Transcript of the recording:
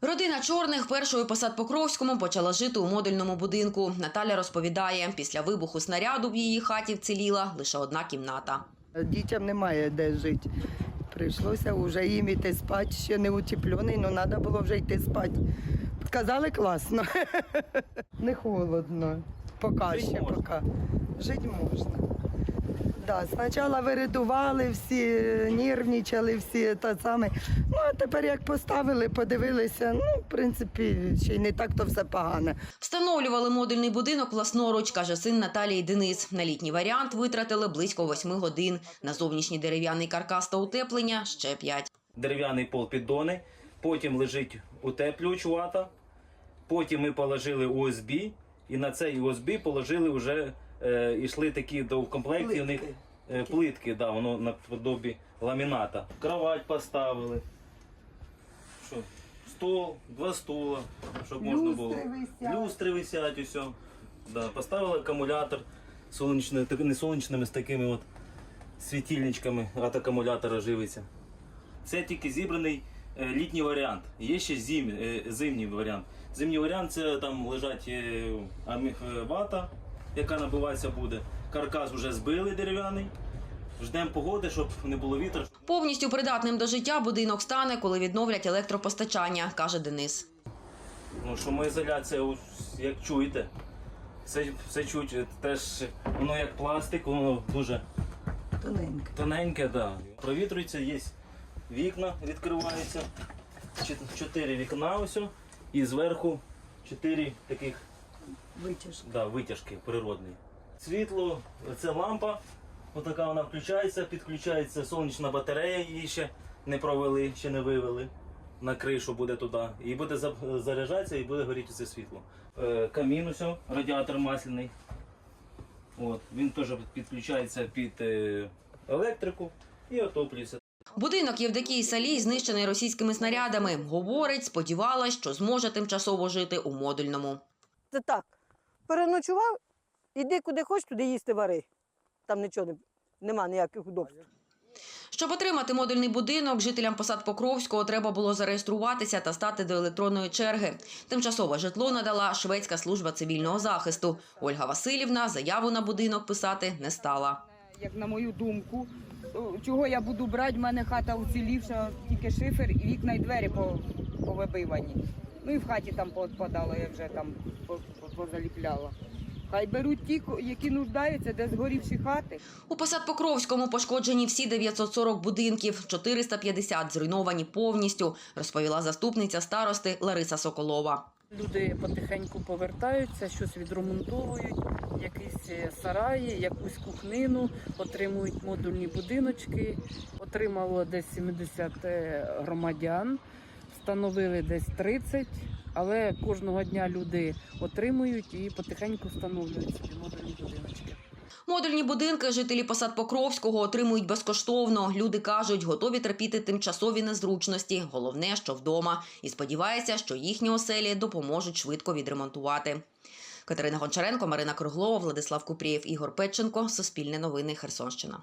Родина чорних першою посад Покровському почала жити у модульному будинку. Наталя розповідає, після вибуху снаряду в її хаті вціліла лише одна кімната. Дітям немає де жити. Прийшлося вже їм іти спати, ще не утеплений, але треба було вже йти спати. Сказали класно. Не холодно. Поки ще, поки. Жити можна. Да, спочатку виридували всі, нервничали всі та саме. Ну, а тепер як поставили, подивилися, ну, в принципі, ще й не так то все погано. Встановлювали модульний будинок власноруч, каже син Наталії Денис. На літній варіант витратили близько восьми годин. На зовнішній дерев'яний каркас та утеплення ще п'ять. дерев'яний пол піддони, потім лежить утеплювач вата, потім ми положили USB, і на цей USB положили вже е, йшли такі до в комплекті у них е, плитки, да, воно наподобі ламіната. Кровать поставили. Що? Стол, два стула, щоб можна було. Люстри висять. Люстри висять, усе. Да, поставили акумулятор сонячний, не сонячними з такими от світильничками від акумулятора живиться. Це тільки зібраний е, літній варіант. Є ще зим, е, зимній варіант. Зимній варіант це там лежать е, е, вата, яка набиватися буде. Каркас вже збили дерев'яний. Ждемо погоди, щоб не було вітру. Повністю придатним до життя будинок стане, коли відновлять електропостачання, каже Денис. Ну, шумоізоляція, як чуєте, все, все чуть, е, теж воно як пластик, воно дуже Тоненько. тоненьке, да. Провітрюється, є вікна, відкриваються. Чотири вікна ось. І зверху чотири таких Витяжка. да, витяжки природні. Світло, це лампа, отака вона включається, підключається сонячна батарея, її ще не провели, ще не вивели. На кришу буде туди. І буде за- заряджатися і буде горіти це світло. Е, камін ось, радіатор масляний. От, він теж підключається під е, електрику і отоплюється. Будинок Євдокії Салій знищений російськими снарядами. Говорить, сподівалась, що зможе тимчасово жити у модульному. Це так. Переночував, іди куди хочеш, туди їсти вари. Там нічого не, нема ніяких удобств. Щоб отримати модульний будинок, жителям посад Покровського треба було зареєструватися та стати до електронної черги. Тимчасове житло надала шведська служба цивільного захисту. Ольга Васильівна заяву на будинок писати не стала. Як на мою думку, чого я буду брати, в мене хата уцілівша, тільки шифер і вікна і двері по- повибивані. Ну і в хаті там поотпадало, я вже там по- по- позаліпляла. Хай беруть ті, які нуждаються, де згорівші хати. У посад Покровському пошкоджені всі 940 будинків, 450 зруйновані повністю, розповіла заступниця старости Лариса Соколова. Люди потихеньку повертаються, щось відремонтовують, якісь е, сараї, якусь кухнину, отримують модульні будиночки. Отримало десь 70 е, громадян, встановили десь 30, але кожного дня люди отримують і потихеньку встановлюють собі модульні будиночки. Модульні будинки жителі посад Покровського отримують безкоштовно. Люди кажуть, готові терпіти тимчасові незручності. Головне, що вдома. І сподіваються, що їхні оселі допоможуть швидко відремонтувати. Катерина Гончаренко, Марина Круглова, Владислав Купрієв, Ігор Петченко. Суспільне новини. Херсонщина.